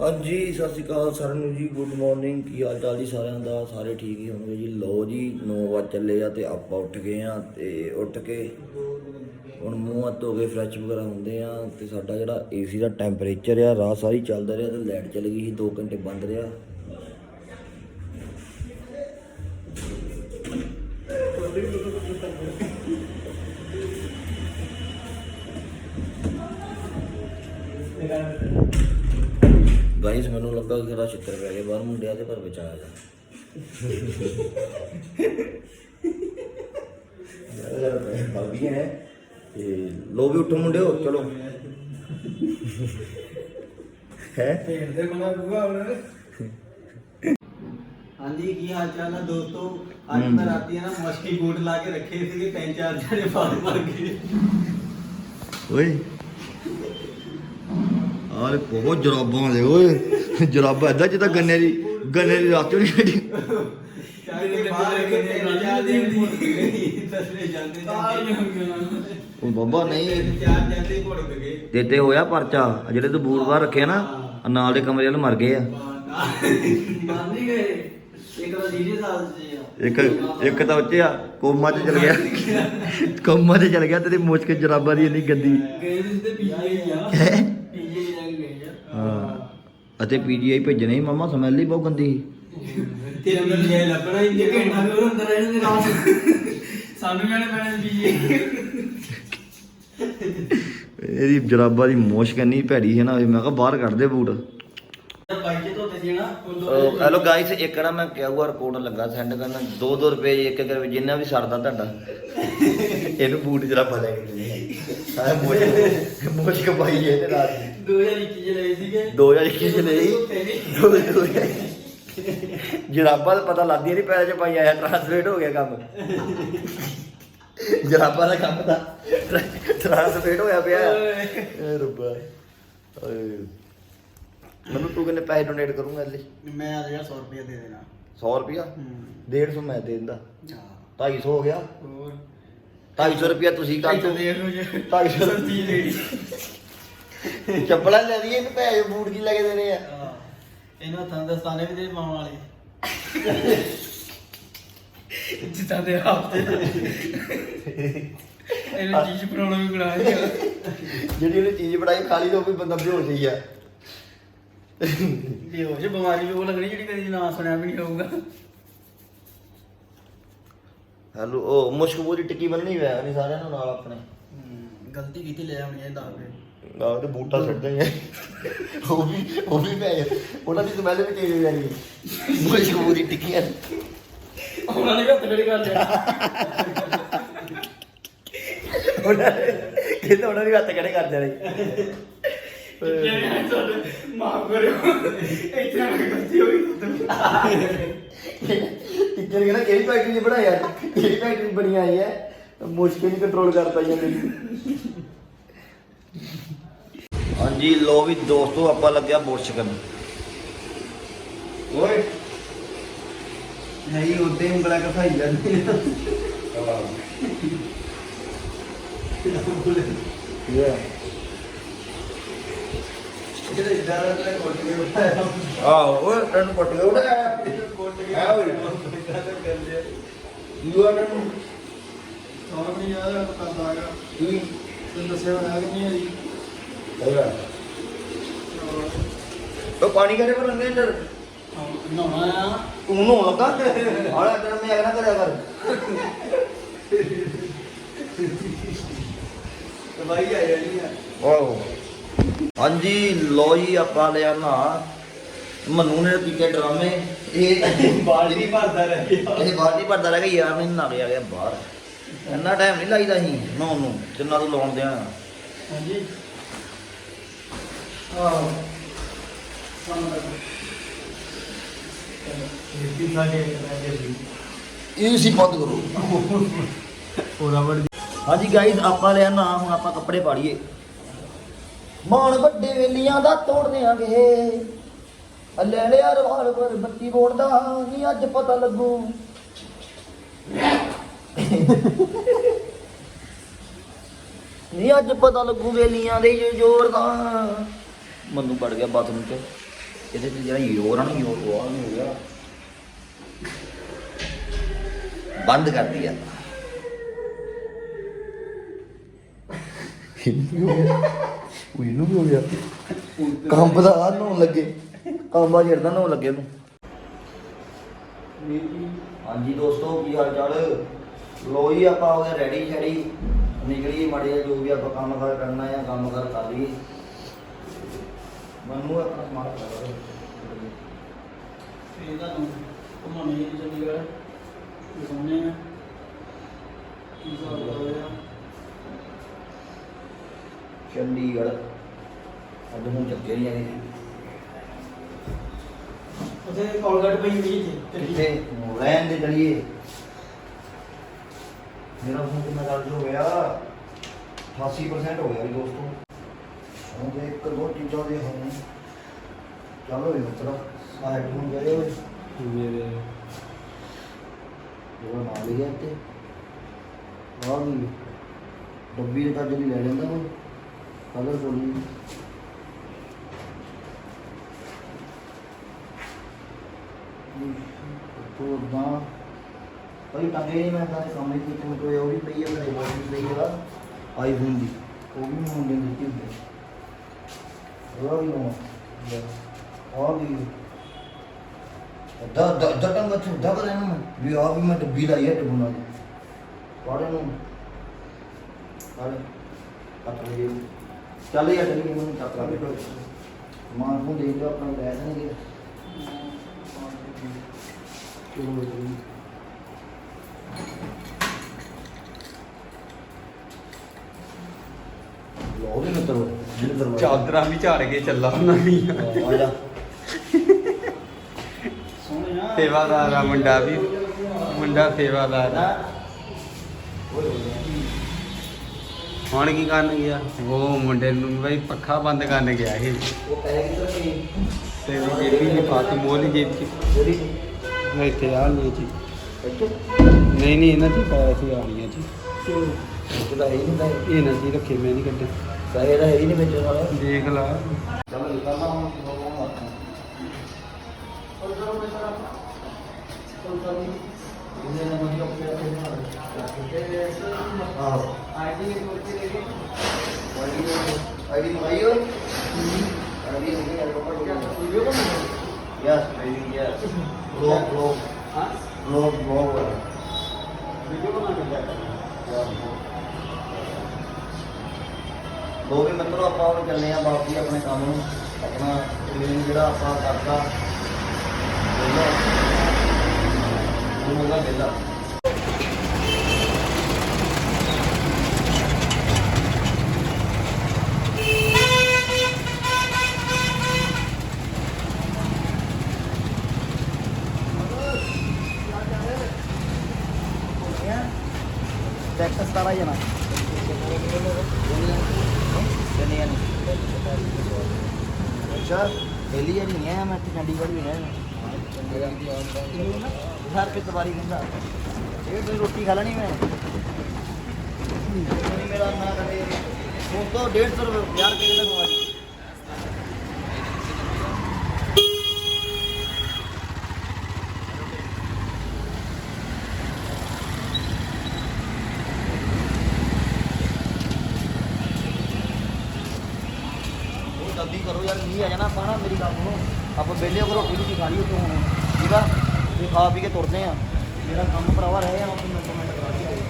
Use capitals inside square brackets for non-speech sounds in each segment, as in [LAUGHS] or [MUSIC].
ਹਾਂਜੀ, ਸਤਿ ਸ਼੍ਰੀ ਅਕਾਲ ਸਾਰਿਆਂ ਨੂੰ ਜੀ ਗੁੱਡ ਮਾਰਨਿੰਗ ਕੀ ਹਾਲ ਚਾਲ ਜੀ ਸਾਰਿਆਂ ਦਾ? ਸਾਰੇ ਠੀਕ ਹੀ ਹੋਣਗੇ ਜੀ। ਲੋ ਜੀ 9 ਵਜੇ ਚੱਲੇ ਆ ਤੇ ਆਪਾਂ ਉੱਠ ਗਏ ਆ ਤੇ ਉੱਠ ਕੇ ਹੁਣ ਮੂੰਹ ਹੱਥ ਧੋ ਕੇ ਫਰੈਸ਼ ਵਗੈਰਾ ਹੁੰਦੇ ਆ ਤੇ ਸਾਡਾ ਜਿਹੜਾ ਏਸੀ ਦਾ ਟੈਂਪਰੇਚਰ ਆ ਰਾਤ ਸਾਰੀ ਚੱਲਦਾ ਰਿਹਾ ਤੇ ਲਾਈਟ ਚਲੀ ਗਈ ਸੀ 2 ਘੰਟੇ ਬੰਦ ਰਿਹਾ। ਮੈਨੂੰ ਲੱਗਾ ਕਿ ਕਿਹੜਾ ਛਿੱਤਰ ਪੈ ਗਿਆ ਬਾਹਰ ਮੁੰਡਿਆਂ ਤੇ ਪਰ ਬਚਾਇਆ ਜਾ। ਬਾਬੀ ਹੈ ਤੇ ਲੋ ਵੀ ਉੱਠੋ ਮੁੰਡਿਓ ਚਲੋ। ਹੈ? ਭੇਡ ਦੇ ਕੋਲ ਬੁਗਾ ਉਹਨੇ ਹਾਂਜੀ ਕੀ ਹਾਲ ਚਾਲ ਹੈ ਦੋਸਤੋ? ਅੱਜ ਮੈਂ ਰਾਤੀ ਨਾ ਮਸਕੀ ਬੂਟ ਲਾ ਕੇ ਰੱਖੇ ਸੀਗੇ ਤਿੰਨ ਚਾਰ ਜਣੇ ਫਾੜ ਮਾਰ ਗਏ। ਓਏ। ਆਲੇ ਬਹੁਤ ਜਰਾਬਾਂ ਦੇ ਓਏ। [LAUGHS] ਜਰਾਬਾਂ ਏਦਾਂ ਜਿੱਦਾਂ ਗੰਨੇ ਦੀ ਗੰਨੇ ਦੀ ਰਾਤ ਨਹੀਂ ਕੱਢੀ ਉਹ ਬਾਬਾ ਨਹੀਂ। ਦਿੱਤੇ ਹੋਇਆ ਪਰਚਾ ਜਿਹੜੇ ਤੂੰ ਬੂਟ ਬਾਹਰ ਰੱਖੇ ਨਾ ਨਾਲ ਦੇ ਕਮਰੇ ਵਾਲੇ ਮਰ ਗਏ ਆ। ਇੱਕ ਤਾਂ ਚ ਆ ਇੱਕ ਤਾਂ ਉੱਚੇ ਆ ਕੋਮਾ 'ਚ ਚਲ ਗਿਆ। ਕੋਮਾ 'ਚ ਚਲ ਗਿਆ ਤੇਰੀ ਮੁਸ਼ਕ ਜਰਾਬਾਂ ਦੀ ਇੰਨੀ ਗੰਦੀ। ਗਏ ਤੇ ਪੀਜੇ ਆ। ਹੈਂ? ਪੀਜੇ ਜਾ ਕੇ ਗਏ ਆ। ਹਾਂ। ਅਤੇ ਪੀਜੀਆਈ ਭੇਜਣੇ ਸੀ। ਮਾਮਾ ਸਮੈਲ ਹੀ ਬਹੁਤ ਗੰਦੀ ਸੀ। ਤੇਰੇ ਅੰਦਰ ਜੇ ਲੱਭਣਾ ਹੀ ਜੇ ਘੰਟਾ ਵੀ ਉਹ ਅੰਦਰ ਰਹਿਣ ਦੇ ਰਾਤ ਸਾਨੂੰ ਕਹਿਣੇ ਪੈਣੇ ਪੀਜੇ ਇਹਦੀ ਜਰਾਬਾਂ ਦੀ ਮੁਸ਼ਕ ਇੰਨੀ ਭੈੜੀ ਹੈ ਨਾ। ਮੈਂ ਕਿਹਾ ਬਾਹਰ ਕੱਢ ਦੇ ਬੂਟ। ਬਾਈਕ ਤੇ ਧੋਤੇ ਸੀ ਨਾ ਹੈਲੋ ਗਾਇਸ ਇੱਕ ਨਾ ਮੈਂ ਕਿਊਆਰ ਕੋਡ ਲੱਗਾ ਸੈਂਡ ਕਰਨਾ। 2-2 ਰੁਪਏ ਇੱਕ ਇੱਕ ਰੁਪਏ ਜਿੰਨਾ ਵੀ ਸਰਦਾ ਤੁਹਾਡਾ। ਇਹਨੂੰ ਬੂਟ ਜਰਾਬਾਂ ਲੈ ਕੇ ਦੇਣੇ ਸਾਰੇ ਮੁਸ਼ਕ ਮੁਸ਼ਕ ਪਾਈ ਹੈ ਤੇ ਦੀ 2021 ਚ ਲਏ ਸੀਗੇ। 2021 ਚ ਲਈ ਜਰਾਬਾਂ ਦਾ ਪਤਾ ਲੱਗਦੀ ਨਹੀਂ ਪੈਸੇ ਚ ਪਾਈ ਆਇਆ ਟ੍ਰਾਂਸਲੇਟ ਹੋ ਗਿਆ ਕੰਮ। ਜਰਾਬਾਂ ਦਾ ਕੰਮ ਦਾ ਟ੍ਰਾਂਸਲੇਟ ਹੋਇਆ ਪਿਆ। ਏ ਰੱਬਾ ਓਏ। ਮੈਨੂੰ ਤੂੰ ਕਿੰਨੇ ਪੈਸੇ ਡੋਨੇਟ ਕਰੂੰਗਾ ਇਹਦੇ ਲਈ ਮੈਂ ਆ 100 ਰੁਪਏ ਦੇ ਦੇਣਾ। 100 ਰੁਪਿਆ ਹੂੰ। 150 ਮੈਂ ਦੇ ਦਿੰਦਾ। ਹਾਂ। 250 ਹੋ ਗਿਆ। ਹੋਰ। 250 ਰੁਪਿਆ ਤੁਸੀਂ ਕਰ ਇੱਥੇ ਦੋ। ਦੇਖ ਲਓ ਜੇ। 250 ਸਸਤੀ ਜਿਹੜੀ [LAUGHS] ਚੱਪਲਾਂ ਲੈ ਲਈਏ ਇਹਨੂੰ ਪੈਸੇ ਬੂਟ ਕੀ ਲੈ ਕੇ ਦੇਣੇ ਆ? ਇਹਨਾਂ ਥਾਂ ਦਸਤਾਨੇ ਵੀ ਦੇ ਮਾਂ ਵਾਲੇ। [LAUGHS] ਜਿੱਦਾਂ ਦੇ ਹਫ਼ਤੇ ਇਹਨੂੰ ਚੀਜ਼ ਬਣਾਉਣਾ ਵੀ ਬਣਾ ਦਿਆ ਜਿਹੜੀ ਉਹਨੇ ਚੀਜ਼ ਬਣਾਈ ਖਾਲੀ ਤੋਂ ਵੀ ਬੰਦਾ ਬੇਹੋਸ਼ ਹੀ ਆ। ਬੇਹੋਸ਼ ਬਿਮਾਰੀ ਵੀ ਉਹ ਲੱਗਣੀ ਜਿਹੜੀ ਕਦੀ ਨਾ ਸੁਣਿਆ ਵੀ ਨਹੀਂ ਹੋਊਗਾ। ਹੈਲੋ ਉਹ ਮੁਸ਼ਕਬੂਰੀ ਟਿੱਕੀ ਬੰਨਣੀ ਹੋਇਆ ਨਹੀਂ ਸਾਰਿਆਂ ਨੂੰ ਨਾਲ ਆਪਣੇ। ਗਲਤੀ ਕੀਤੀ ਲੈ ਆਉਣੀ ਇਹ ਦੱਸ ਦੇ। ਨਾਲ ਤੇ ਬੂਟਾ ਛੱਡਦੇ ਹੀ ਆ। ਉਹ ਵੀ ਉਹ ਵੀ ਗਿਆ ਉਹਨਾਂ ਦੀ ਸਮੈਲ ਵੀ ਤੇਜ਼ ਹੋ ਜਾਣੀ ਮੁਸ਼ਕਬੂਰੀ ਟਿੱਕੀਆਂ ਉਹਨਾਂ ਨੇ ਵੀ ਹੱਥ ਖੜੇ ਕਰ ਲਿਆ ਉਹਨਾਂ ਨੇ ਕਹਿੰਦੇ ਉਹਨਾਂ ਦੇ ਹੱਥ ਕਿਹੜੇ ਕਰ ਜਾਣੇ ਮਾਫ ਕਰਿਓ। ਇੱਥੇ ਕੇ ਗਲਤੀ ਹੋ ਗਈ ਟਿੱਕਰ ਕਹਿੰਦਾ ਕਿਹੜੀ ਫੈਕਟਰੀ ਨੇ ਬਣਾਇਆ ਕਿਹੜੀ ਫੈਕਟਰੀ ਬਣੀ ਆਈ ਹੈ ਮੁਸ਼ਕਿਲ ਹੀ ਕੰਟਰੋਲ ਕਰ ਪਾਈਆਂ ਮੇਰੀ ਹਾਂਜੀ ਲੋ ਵੀ ਦੋਸਤੋ ਆਪਾਂ ਲੱਗਿਆ ਬੁਰਸ਼ ਕਰਨ ਓਏ। ਨਹੀਂ ਉੱਤੇ ਉਂਗਲਾ ਕਸਾਈ ਜਾਂਦੀ ਯਾ। ਜਿਹੜੇ ਇਦਾਂ ਦਾ ਕੋਟ ਕੇ ਉਠਾਇਆ ਆਹ ਉਹ ਤੈਨੂੰ ਪੱਟ ਗਿਆ ਉਹਦਾ ਕੋਟ ਕੇ ਹੈ ਓਏ। ਇਦਾਂ ਦਾ ਕਰ ਲਿਆ ਯੂ ਆਰ ਨੂੰ ਸੌਣ ਨਹੀਂ ਯਾਰ ਕਰਦਾ ਹੈਗਾ ਯੂ। ਤੈਨੂੰ ਦੱਸਿਆ ਹੋਇਆ ਕਿ ਨਹੀਂ ਉਹ ਪਾਣੀ ਕਰੇ ਪਰ ਅੰਦਰ ਅੰਦਰ ਨਹਾਉਣਾ ਆ ਤੂੰ ਨੂੰ ਲੱਗਾ? ਆਲਾ ਤੇਰਾ ਮੈਂ ਅਗਨਾ ਕਰਿਆ ਕਰ। ਦਵਾਈ ਆ ਜਾਣੀ ਆ ਆਹੋ। ਹਾਂਜੀ ਲੋ ਜੀ ਆਪਾਂ ਲਿਆ ਨਾ। ਮਨੂ ਨੇ ਕੀਤੇ ਡਰਾਮੇ। ਇਹ ਬਾਲ ਨਹੀਂ ਭਰਦਾ ਰਹਿ ਗਿਆ। ਇਹ ਬਾਹਰ ਨਹੀਂ ਭਰਦਾ ਰਹਿ ਗਿਆ ਯਾਰ ਮੈਨੂੰ ਨਾ ਗਿਆ ਗਿਆ ਬਾਹਰ। ਇੰਨਾ ਟਾਈਮ ਨਹੀਂ ਲਾਈਦਾ ਸੀ ਨਹਾਉਣ ਨੂੰ ਜਿੰਨਾ ਤੂੰ ਲਾਉਣ ਦਿਆਂ। ਹਾਂਜੀ। ਆਹ ਸਾਨੂੰ ਇਹ ਵੀ ਸਾਡੇ ਰਹਿ ਗਏ ਇਹ ਸੀ ਬੰਦ ਕਰੋ ਪੂਰਾ ਵੜ ਹਾਂਜੀ ਗਾਈਜ਼ ਆਪਾਂ ਲਿਆ ਨਾ, ਹੁਣ ਆਪਾਂ ਕੱਪੜੇ ਪਾੜੀਏ। ਮਾਣ ਵੱਡੇ ਵੇਲੀਆਂ ਦਾ ਤੋੜ ਦਿਆਂਗੇ। ਲੈ ਲਿਆ ਰਿਵਾਲਵਰ ਬੱਤੀ ਬੋੜ ਦਾ ਨਹੀਂ ਅੱਜ ਪਤਾ ਲੱਗੂ। ਨਹੀਂ ਅੱਜ ਪਤਾ ਲੱਗੂ ਵੇਲੀਆਂ ਦੇ ਜ਼ੋਰ ਦਾ ਮੰਨੂ ਵੜ ਗਿਆ ਬਾਥਰੂਮ 'ਚ ਇਹਦੇ ਤੇ ਜਿਹੜਾ ਯੋਰ ਆ ਨਾ ਯੋਰ ਉਹ ਆ ਨਹੀਂ ਹੋ ਗਿਆ। ਬੰਦ ਕਰ ਦਿਆ ਉਹ ਇਹਨੂੰ ਵੀ ਹੋ ਗਿਆ। ਕੰਬ ਦਾ ਆ ਨੂੰ ਲੱਗੇ। ਕੰਬਾ ਜਿਹੜਾ ਨੂੰ ਲੱਗੇ ਨੂੰ ਹਾਂਜੀ ਦੋਸਤੋ ਕੀ ਹਾਲ ਚਾਲ ਲੋ ਜੀ ਆਪਾਂ ਹੋ ਗਏ ਰੈਡੀ ਸ਼ੈਡੀ ਨਿਕਲੀਏ ਮਾੜੇ ਜਿਹਾ ਜੋ ਵੀ ਆਪਾਂ ਕੰਮ ਕਰ ਕਰਨਾ ਹੈ ਕੰਮ ਕਰ ਕਰ ਲਈਏ। ਮਨੂੰ ਆਪਣਾ ਸਮਾਨ ਕਰ ਫੇਰ ਤੁਹਾਨੂੰ ਘੁਮਾਉਣੇ ਜੀ ਚੰਡੀਗੜ੍ਹ। ਦਿਖਾਉਣੇ ਆ ਕੀ ਹਿਸਾਬ ਹੋਇਆ ਚੰਡੀਗੜ੍ਹ। ਅੱਜ ਹੁਣ ਚੱਕੇ ਨਹੀਂ ਆਏ ਉੱਥੇ ਕੋਲਗੇਟ ਪਈ ਹੋਈ ਜੀ ਕਿੱਥੇ ਰਹਿਣ ਦੇ ਚਲੀਏ ਮੇਰਾ ਫੋਨ ਕਿੰਨਾ ਚਾਰਜ ਹੋ ਗਿਆ? 88% ਹੋ ਗਿਆ ਵੀ ਦੋਸਤੋ। ਜੇ ਇੱਕ ਦੋ ਚੀਜ਼ਾਂ ਦੇ ਹੋਣ ਚਲੋ ਵੀ ਮਿੱਤਰਾ ਸਾਈਡ ਨੂੰ ਗਏ ਹੋਏ। ਮੇਰੇ। ਉਹ ਨਾਲ ਹੀ ਹੈ ਤੇ ਆ ਵੀ ਡੱਬੀ ਤਾਂ ਜਲੀ ਲੈ ਲੈਂਦਾ ਉਹ ਕਲਰ ਬੋਲੀ ਤੋਂ ਦਾ ਭਾਈ ਟੰਗੇ ਨਹੀਂ ਮੈਂ ਤਾਂ ਕੰਮ ਨਹੀਂ ਕੋਈ ਉਹ ਵੀ ਪਈ ਹੈ ਮੇਰੇ ਕੋਲ ਵੀ ਪਈ ਹੈ ਆਈਫੋਨ ਦੀ। ਉਹ ਵੀ ਮੈਂ ਮੁੰਡੇ ਨੂੰ ਦਿੱਤੀ ਹੁੰਦੀ ਡੱਬੀ ਹੈ ਦੀ ਪਾੜੇ ਨੂੰ ਪਾੜੇ ਕੱਟ ਲਈ ਚੱਲ ਯਾਰ ਚੱਲੀ ਮੈਨੂੰ ਚੱਕ ਲਾ। ਵੀ ਮਾਂ ਨੂੰ ਦੇ ਦਿਓ ਆਪਣਾ ਲੈ ਦੇਣਗੇ। ਲੋ ਦੇ ਮਿੱਤਰੋ ਜਿਹੜੇ ਦਰਵਾਜ਼ੇ ਚਾਦਰਾਂ ਵੀ ਝਾੜ ਕੇ ਚੱਲਾ ਉਹਨਾਂ ਵੀ ਆ ਜਾ। ਸੇਵਾਦਾਰ ਆ ਮੁੰਡਾ ਵੀ। ਮੁੰਡਾ ਸੇਵਾਦਾਰ ਆ। ਹੁਣ ਕੀ ਕਰਨ ਗਿਆ? ਉਹ ਮੁੰਡੇ ਨੂੰ ਬਈ ਪੱਖਾ ਬੰਦ ਕਰਨ ਗਿਆ ਇਹ। ਉਹ ਪੈਸੇ ਕਿੱਧਰ ਗਏ ਤੇ ਜੇਬੀ ਨੇ ਪਾਤੀ ਮੋਲੀ ਜੇਬ ਚ ਜਿਹੜੀ ਮੈਂ ਇੱਥੇ ਆ ਲਈ ਜੀ। ਨਹੀਂ ਨਹੀਂ ਇਹਨਾਂ ਦੀ ਪੈਸੇ ਆਣੀਆਂ ਜੀ। ਜਿਹਦਾ ਹੈ ਹੀ ਨਹੀਂ ਇਹ ਨਾ ਜੀ ਰੱਖੇ ਮੈਂ ਨਹੀਂ ਕੱਢੇ ਪੈਸੇ ਤਾਂ ਹੈ ਹੀ ਨਹੀਂ ਵਿੱਚ ਵਾਲਾ ਦੇਖ ਲਾ ਚਲੋ ਨਿਕਲਣਾ ਹੁਣ ID ਮੰਗਾਈਓ ID yes ID yes blog blog blog blog ਦੋ ਵੀ ਮਿੱਤਰੋ ਆਪਾਂ ਹੁਣ ਚੱਲੇ ਆ ਬਾਕੀ ਆਪਣੇ ਕੰਮ ਨੂੰ। ਆਪਣਾ ਕਲੀਨ ਜਿਹੜਾ ਆਪਾਂ ਕਰਦਾ ਵਿਹਲਾ। ਉਹ ਹੋਗਾ ਵਿਹਲਾ। ਆ ਅੱਛਾ ਪਹਿਲੀ ਵਾਰੀ ਨਹੀਂ ਆਇਆ ਮੈਂ ਤੇ ਚੰਡੀਗੜ੍ਹ ਵੀ ਰਿਹਾ ਹਰ ਕੇ ਤਵਾਰੀ ਕਹਿੰਦਾ ਇਹ ਦਿਨ ਰੋਟੀ ਖਾ ਲੈਣੀ ਮੈਂ? ਨਹੀਂ, ਮੇਰਾ ਨਾ ਕਰੇ। ਉਸ ਤੋਂ 150 ਰੁਪਏ ਯਾਰ ਕੇ ਦਾ ਖਵਾਈ ਉਹ ਜਲਦੀ ਕਰੋ ਯਾਰ ਨਹੀਂ ਆ ਜਾਣਾ ਆਪਾਂ ਨਾ ਮੇਰੀ ਗੱਲ ਸੁਣੋ ਆਪਾਂ ਵਿਹਲੇ ਹੋ ਕੇ ਰੋਟੀ ਰੋਟੀ ਖਾ ਲਈ ਉੱਥੋਂ ਹੁਣ। ਠੀਕ ਆ? ਤੇ ਖਾ ਪੀ ਕੇ ਤੁਰਦੇ ਆ। ਮੇਰਾ ਕੰਮ ਭਰਾਵਾ ਰਹਿ ਜਾਣਾ ਤੂੰ ਮਿੰਟ ਮਿੰਟ ਕਰਾ ਕੇ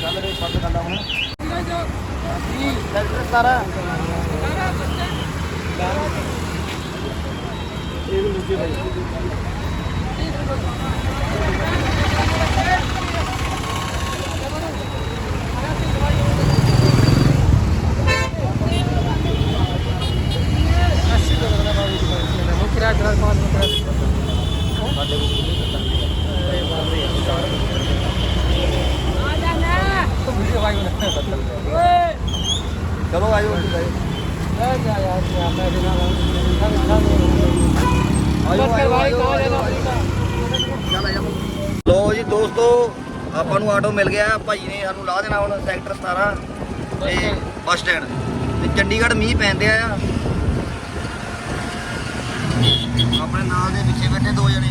ਚੱਲ ਰੇ ਸੱਤ ਗੱਲਾਂ ਹੁਣ। ਜੀ ਡਾਕਟਰ ਸਾਰਾ। ਇਹ ਦੂਜੇ ਭਾਈ ਸਾਡੇ ਕੋਲ ਚਲੋ ਆਇਓ ਉੱਥੇ ਆਇਓ ਆਇਓ ਆਇਓ ਆਇਓ ਲੋ ਜੀ ਦੋਸਤੋ ਆਪਾਂ ਨੂੰ ਆਟੋ ਮਿਲ ਗਿਆ ਭਾਈ ਨੇ ਸਾਨੂੰ ਲਾ ਦੇਣਾ ਹੁਣ ਸੈਕਟਰ 17 ਤੇ ਬੱਸ ਸਟੈਂਡ ਤੇ ਚੰਡੀਗੜ੍ਹ ਮੀਂਹ ਪੈਂਦੇ ਆ। ਆਪਣੇ ਨਾਲ ਦੇ ਪਿੱਛੇ ਬੈਠੇ ਦੋ ਜਣੇ।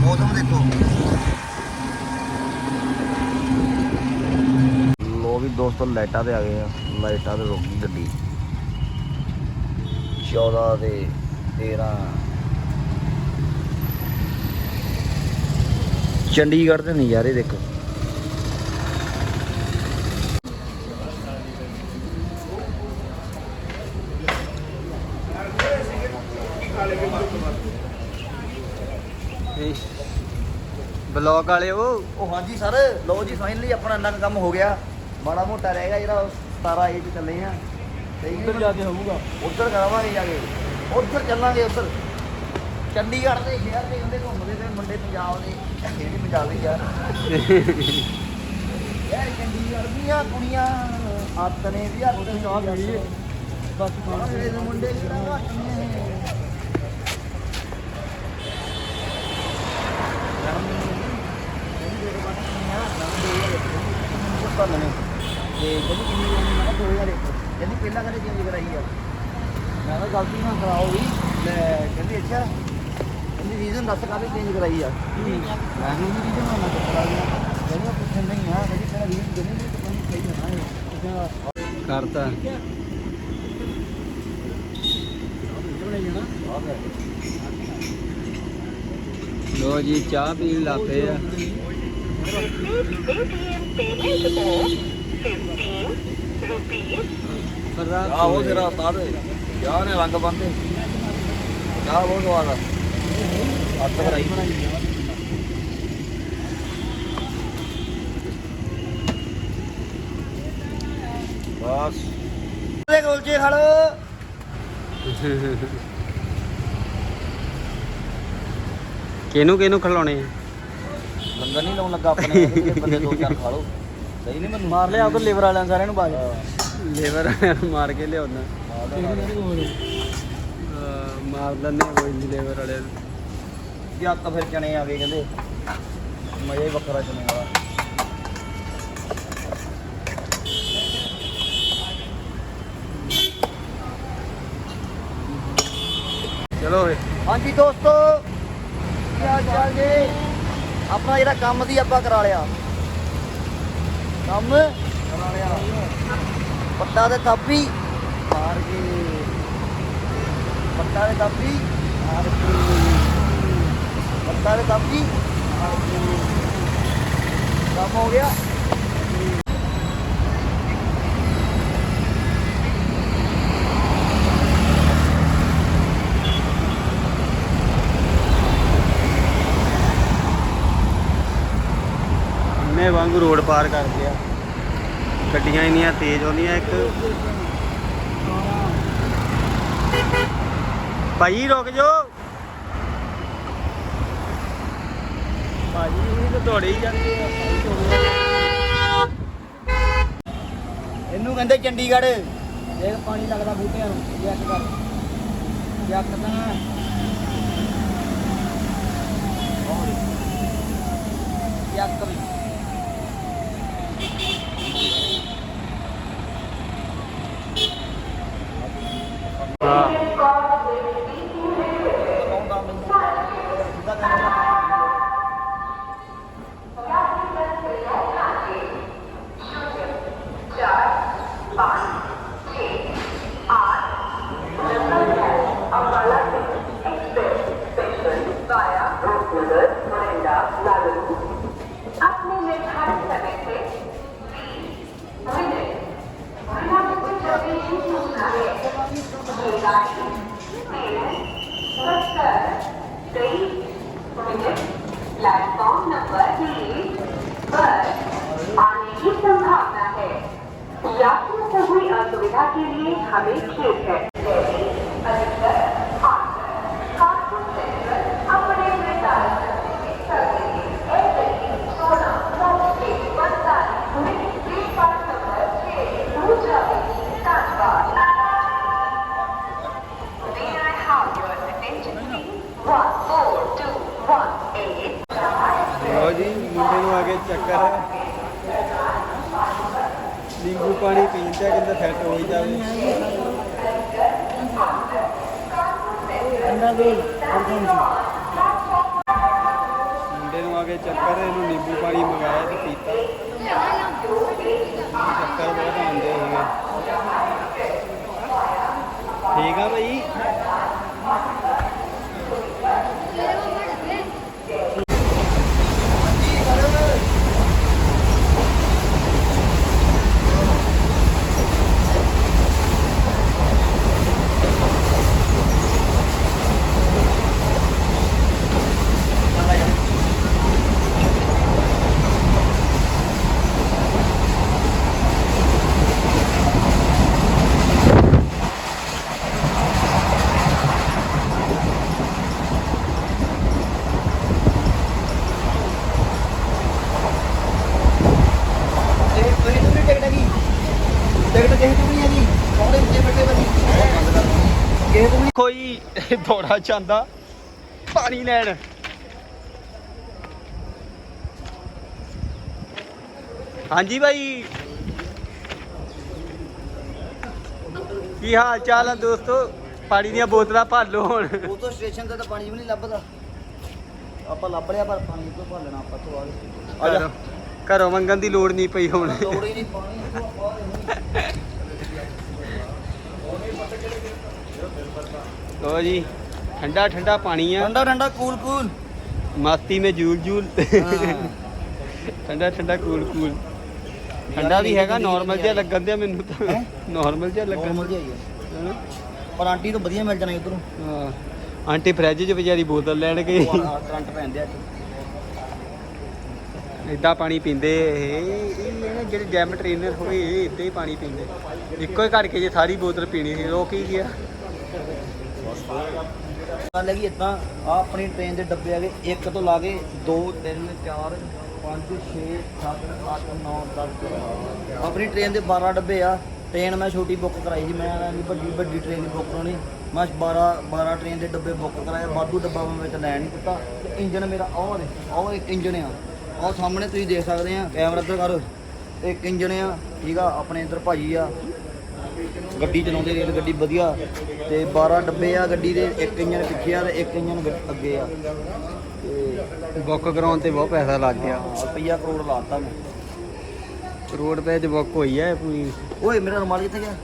ਮੌਸਮ ਦੇਖੋ। ਲੋ ਵੀ ਦੋਸਤੋ ਲਾਈਟਾਂ ਤੇ ਆ ਗਏ ਆ। ਲਾਈਟਾਂ ਤੇ ਰੁਕ ਗਈ ਗੱਡੀ। 14 ਤੇ 13 ਚੰਡੀਗੜ੍ਹ ਦੇ ਨਜ਼ਾਰੇ ਦੇਖੋ। ਬਲੌਗ ਵਾਲੇ ਉਹ। ਉਹ ਹਾਂਜੀ ਸਰ ਲੋ ਜੀ ਫਾਈਨਲੀ ਆਪਣਾ ਇੰਨਾ ਕੁ ਕੰਮ ਹੋ ਗਿਆ। ਮਾੜਾ ਮੋਟਾ ਰਹਿ ਗਿਆ ਜਿਹੜਾ 17 ਏ ਚ ਚੱਲੇ ਆ। ਉੱਧਰ ਜਾ ਕੇ ਹੋਊਗਾ। ਉੱਧਰ ਕਰਾਵਾਂਗੇ ਜਾ ਕੇ। ਉੱਧਰ ਚੱਲਾਂਗੇ ਉੱਧਰ। ਚੰਡੀਗੜ੍ਹ ਦੇ ਸ਼ਹਿਰ ਦੇ ਕਹਿੰਦੇ ਘੁੰਮਦੇ ਤੇ ਮੁੰਡੇ ਪੰਜਾਬ ਦੇ। ਯਾਰ। ਯਾਰ ਚੰਡੀਗੜ੍ਹ ਦੀਆਂ ਕੁੜੀਆਂ ਹੱਥ ਵੀ ਹੱਥ ਚਾਹ। ਬਸ ਮੁੰਡੇ ਨੇ। ਤੇ ਜਿਹੜੀ ਕਿੰਨੀ ਵਾਰੀ ਮੈਂ 2001 ਕਹਿੰਦੀ ਪਹਿਲਾਂ ਕਦੇ ਚੇਂਜ ਕਰਾਈ ਆ ਮੈਂ ਕਿਹਾ ਗਲਤੀ ਨਾ ਕਰਾਓ ਵੀ। ਕਹਿੰਦੀ ਅੱਛਾ। ਕਹਿੰਦੀ ਰੀਜ਼ਨ ਦੱਸ ਕਾਹਦੇ ਚੇਂਜ ਕਰਾਈ ਆ? ਮੈਂ ਵੀ ਰੀਜ਼ਨ ਨਾ ਕਰਾ ਦਿਆ ਕਹਿੰਦੀ ਪੁੱਛਣ ਨਹੀਂ ਆ ਕਹਿੰਦੀ ਤੇਰਾ ਰੀਜ਼ਨ ਕਹਿੰਦੀ ਨਹੀਂ ਤਾਂ ਕੋਈ ਸਹੀ ਹੋਣਾ ਹੈ ਕਰਤਾ। ਲੋ ਜੀ ਚਾਹ ਪੀਣ ਲੱਪੇ ਆ। ਪਰ ਰਾਤ ਆ ਉਹ ਤੇਰਾ ਉਸਤਾਦ ਯਾਰ ਨੇ ਰੰਗ ਬੰਦੇ। ਚਾਹ ਬਹੁਤ ਸਵਾਦ ਆ ਹੱਥ ਭਰਾਈ ਬਸ। ਦੇ ਗੋਲਚੇ ਖੜ। ਕਿਹਨੂੰ ਕਿਹਨੂੰ ਖਿਲਾਉਣੇ ਲੰਗਰ ਨਹੀਂ ਲਾਉਣ ਲੱਗਾ ਆਪਣੇ ਇਹਦੇ ਬੰਦੇ ਦੋ ਚਾਰ ਖਾ ਲਓ। ਸਹੀ ਨਹੀਂ ਮੈਨੂੰ ਮਾਰ ਲਿਆ ਉਧਰ ਲੇਬਰ ਵਾਲਿਆਂ ਸਾਰਿਆਂ ਨੂੰ ਬਾਜ ਲੇਬਰ ਮਾਰ ਕੇ ਲਿਆਉਣਾ ਮਾਰ ਦਿੰਦੇ ਕੋਈ ਨਹੀਂ ਲੇਬਰ ਵਾਲੇ। ਨੂੰ ਜੱਤ ਫਿਰ ਚਣੇ ਆ ਗਏ ਕਹਿੰਦੇ। ਮਜ਼ਾ ਹੀ ਵੱਖਰਾ ਚਣੇ ਵਾਲਾ। ਚਲੋ ਓਏ। ਹਾਂਜੀ ਦੋਸਤੋ, ਕੀ ਹਾਲ ਚਾਲ ਜੀ? ਆਪਣਾ ਜਿਹੜਾ ਕੰਮ ਦੀ ਆਪਾਂ ਕਰਾ ਲਿਆ। ਕੰਮ? ਕਰਾ ਲਿਆ। ਪੱਟਾ ਦੇ ਥਾਪੀ। ਮਾਰ ਕੇ ਪੱਟਾ ਦੇ ਥਾਪੀ ਮਾਰ ਕੇ ਪੱਟਾ ਦੇ। ਥਾਪੀ ਵਾਂਗੂ ਰੋਡ ਪਾਰ ਕਰ ਗਿਆ। ਗੱਡੀਆਂ ਇੰਨੀਆਂ ਤੇਜ਼ ਆਉਂਦੀਆਂ ਇੱਕ ਭਾਈ ਰੁਕ ਜੋ ਭਾਜੀ ਇਹ ਤਾਂ ਦੌੜੇ ਹੀ ਜਾਂਦੇ ਆ। ਇਹਨੂੰ ਕਹਿੰਦੇ ਚੰਡੀਗੜ੍ਹ। ਦੇਖ ਪਾਣੀ ਲੱਗਦਾ ਬੂਟਿਆਂ ਨੂੰ ਜੱਟ ਕਰ। ਜੱਟ ਤਾਂ ਜੱਕ ਹਾਂ। प्लेटफॉर्म नंबर तीन पर आने की संभावना है यात्रियों को हुई असुविधा के लिए हमें खेद है दिल्ली, अधिकतर ਕੇ ਚੱਕਰ, ਇਹਨੂੰ ਨਿੰਬੂ ਪਾਣੀ ਮੰਗਾਇਆ ਤੇ ਪੀਤਾ। ਚੱਕਰ ਬਹੁਤ ਆਉਂਦੇ ਸੀਗੇ ਠੀਕ ਆ ਭਾਈ ਕੋਈ ਦੌੜਾ ਜਾਂਦਾ ਪਾਣੀ ਲੈਣ। ਹਾਂਜੀ ਭਾਈ ਕੀ ਹਾਲ ਚਾਲ ਆ ਦੋਸਤੋ? ਪਾਣੀ ਦੀਆਂ ਬੋਤਲਾਂ ਭਰ ਲਓ ਹੁਣ। ਉਹ ਤੋਂ ਸਟੇਸ਼ਨ ਤੇ ਤਾਂ ਪਾਣੀ ਵੀ ਨਹੀਂ ਲੱਭਦਾ। ਆਪਾਂ ਲੱਭ ਲਿਆ ਪਰ ਪਾਣੀ ਤੋਂ ਭਰ ਲੈਣਾ ਆਪਾਂ ਤੋਂ ਆ ਘਰੋਂ- ਘਰੋਂ ਮੰਗਣ ਦੀ ਲੋੜ ਨਹੀਂ ਪਈ ਹੁਣ। ਲੋੜ ਹੀ ਨਹੀਂ ਪਾਣੀ ਤੋਂ ਆਪਾਂ ਲੋ ਜੀ ਠੰਡਾ ਠੰਡਾ ਪਾਣੀ ਆ। ਠੰਡਾ ਠੰਡਾ ਕੂਲ ਕੂਲ। ਮਸਤੀ ਮੇ ਜੂਲ ਜੂਲ। ਠੰਡਾ ਠੰਡਾ ਕੂਲ ਕੂਲ। ਠੰਡਾ ਵੀ ਹੈਗਾ ਨਾਰਮਲ ਜਿਹਾ ਲੱਗਣ ਦਿਆ ਮੈਨੂੰ ਤਾਂ। ਨਾਰਮਲ ਜਿਹਾ ਲੱਗਣ ਨਾਰਮਲ ਜਿਹਾ ਹੈ ਪਰ ਆਂਟੀ ਤੋਂ ਵਧੀਆ ਮਿਲ ਜਾਣਾ ਇਧਰੋਂ ਹਾਂ। ਆਂਟੀ ਫ੍ਰਿਜ 'ਚ ਵਿਚਾਰੀ ਬੋਤਲ ਲੈਣ ਗਈ। ਕਰੰਟ ਪੈਂਦੇ ਆ ਇਦਾਂ ਪਾਣੀ ਪੀਂਦੇ ਇਹ। ਜਿਹੜੇ ਜੈਮ ਟ੍ਰੇਨਰ ਹੋਏ ਇਦਾਂ ਹੀ ਪਾਣੀ ਪੀਂਦੇ। ਇੱਕੋ ਹੀ ਕਰਕੇ ਜੇ ਸਾਰੀ ਬੋਤਲ ਪੀਣੀ ਸੀ ਉਹ ਕੀ ਗਿਆ? ਗੱਲ ਹੈਗੀ ਇਦਾਂ ਆ ਆਪਣੀ ਟ੍ਰੇਨ ਦੇ ਡੱਬੇ ਹੈਗੇ 1 ਤੋਂ ਲਾ ਕੇ 2 3 4 5 6 7 8 9 10 ਆਪਣੀ ਟ੍ਰੇਨ ਦੇ 12 ਡੱਬੇ ਆ ਟ੍ਰੇਨ ਮੈਂ ਛੋਟੀ ਬੁੱਕ ਕਰਾਈ ਸੀ, ਮੈਂ ਨਹੀਂ ਵੱਡੀ ਵੱਡੀ ਟ੍ਰੇਨ ਦੀ ਬੁੱਕ ਕਰਾਉਣੀ। ਮੈਂ 12 12 ਟ੍ਰੇਨ ਦੇ ਡੱਬੇ ਬੁੱਕ ਕਰਾਏ, ਵਾਧੂ ਡੱਬਾ ਮੈਂ ਵਿੱਚ ਲੈ ਨਹੀਂ ਦਿੱਤਾ। ਤੇ ਇੰਜਨ ਮੇਰਾ ਉਹ ਨੇ ਉਹ ਇੱਕ ਇੰਜਨ ਆ। ਉਹ ਸਾਹਮਣੇ ਤੁਸੀਂ ਦੇਖ ਸਕਦੇ ਆ, ਕੈਮਰਾ ਇੱਧਰ ਕਰੋ। ਇੱਕ ਇੰਜਨ ਆ, ਠੀਕ ਆ, ਆਪਣੇ ਇੱਧਰ ਭਾਜੀ ਆ। ਗੱਡੀ ਚਲਾਉਂਦੇ ਰੇਲ ਗੱਡੀ ਵਧੀਆ ਤੇ 12 ਡੱਬੇ ਆ ਗੱਡੀ ਦੇ ਇੱਕ ਇੰਜਨ ਪਿੱਛੇ ਆ ਤੇ ਇੱਕ ਇੰਜਨ ਅੱਗੇ ਆ। ਤੇ ਬੁੱਕ ਕਰਾਉਣ ਤੇ ਬਹੁਤ ਪੈਸਾ ਲੱਗ ਗਿਆ। ਰੁਪਈਆ ਕਰੋੜ ਲਾਤਾ ਮੈਂ। ਕਰੋੜ ਰੁਪਏ 'ਚ ਬੁੱਕ ਹੋਈ ਹੈ ਪੂਰੀ। ਓਏ ਮੇਰਾ ਰੁਮਾਲ ਕਿੱਥੇ ਗਿਆ?